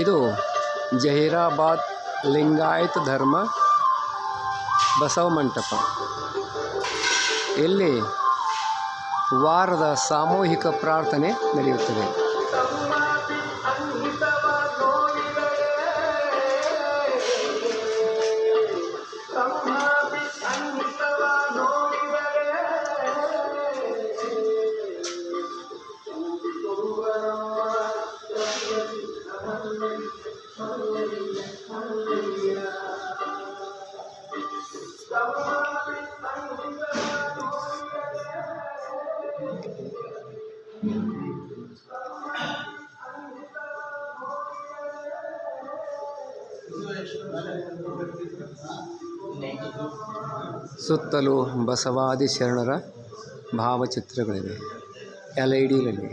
ಇದು ಜಹೀರಾಬಾದ್ ಲಿಂಗಾಯತ ಧರ್ಮ ಬಸವ ಮಂಟಪ. ಇಲ್ಲಿ ವಾರದ ಸಾಮೂಹಿಕ ಪ್ರಾರ್ಥನೆ ನಡೆಯುತ್ತದೆ. ಸುತ್ತಲೂ ಬಸವಾದಿ ಶರಣರ ಭಾವಚಿತ್ರಗಳಿವೆ. ಎಲ್ ಐ ಡಿಯಲ್ಲಿ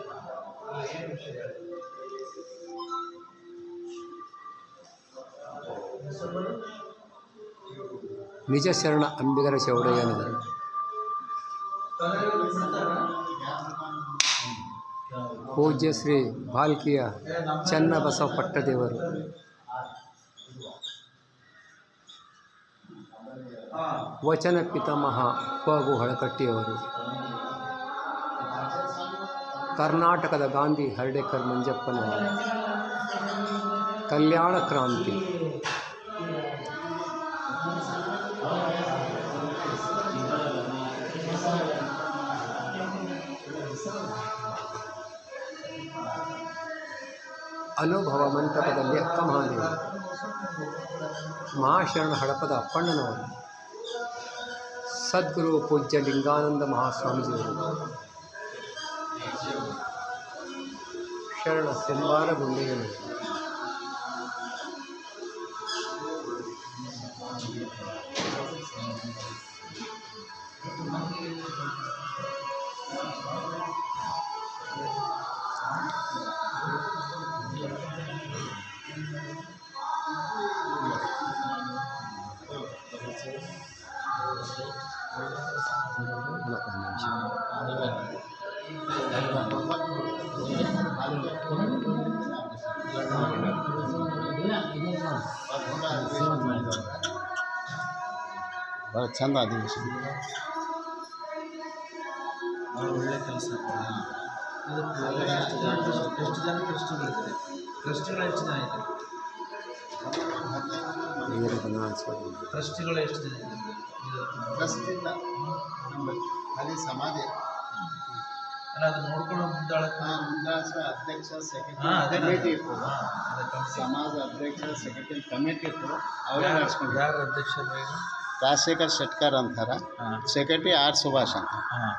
ನಿಜ ಶರಣ ಅಂಬಿಗರ ಚೌಡಯ್ಯನವರು ಪೂಜ್ಯ ಶ್ರೀ ಬಾಲ್ಕಿಯ ಚನ್ನಬಸವ ಪಟ್ಟದೇವರು ವಚನ ಪಿತಾಮಹ ಪಗು ಹಳಕಟ್ಟಿಯವರು. ಕರ್ನಾಟಕದ ಗಾಂಧಿ ಹರ್ಡೇಕರ್ ಮಂಜಪ್ಪನವರು ಕಲ್ಯಾಣ ಕ್ರಾಂತಿ. ಅನುಭವ ಮಂಟಪದಲ್ಲಿ ಅಕ್ಕ ಮಹಾದೇವ. ಮಹಾಶರಣ ಹಡಪದ ಅಪ್ಪಣ್ಣನವರು. ಸದ್ಗುರು ಪೂಜ್ಯ ಲಿಂಗಾನಂದ ಮಹಾಸ್ವಾಮೀಜಿಯವರು. ಶರಣ ಸಿಂಬಾರ ಗುಂಡೆಯವರು ನಾಲ್ಕು ನಿಮಿಷ. ಭಾಳ ಚಂದ ಅಧಿವೇಶನ ಭಾಳ ಒಳ್ಳೆ ಕೆಲಸ. ಎಷ್ಟು ಜನ ಟ್ರಸ್ಟಿಗಳಿದೆ ಟ್ರಸ್ಟಿಗಳು ಎಷ್ಟು ಜನ ಇದೆ ವೀರ ಬನವಾಸಿ. ಟ್ರಸ್ಟಿಗಳು ಎಷ್ಟು ಜನ ಇದೆ ಇದು ಟ್ರಸ್ಟ್ ಇಲ್ಲ ನಮ್ಮಲ್ಲಿ ಖಾಲಿ ಸಮಾಧಿ. ಅಲ್ಲ ಅದು ನೋಡ್ಕೊಳ್ಳೋ ಮುಂದಾಳಕ್ಕೆ ಮುಂದಾಸ ಅಧ್ಯಕ್ಷ ಸೆಕ್ರೆಟರಿ ಸಮಾಜ ಅಧ್ಯಕ್ಷ ಸೆಕ್ರೆಟರಿ ಕಮಿಟಿ ಇತ್ತು. ಅವರೇ ನಡೆಸ್ಕೊಂಡು ಯಾರು ಅಧ್ಯಕ್ಷರು ರಾಜಶೇಖರ್ ಶೆಟ್ಕರ್ ಅಂತಾರ. ಸೆಕ್ರೆಟರಿ ಆರ್ ಸುಭಾಷ್ ಅಂತ. ಹಾಂ.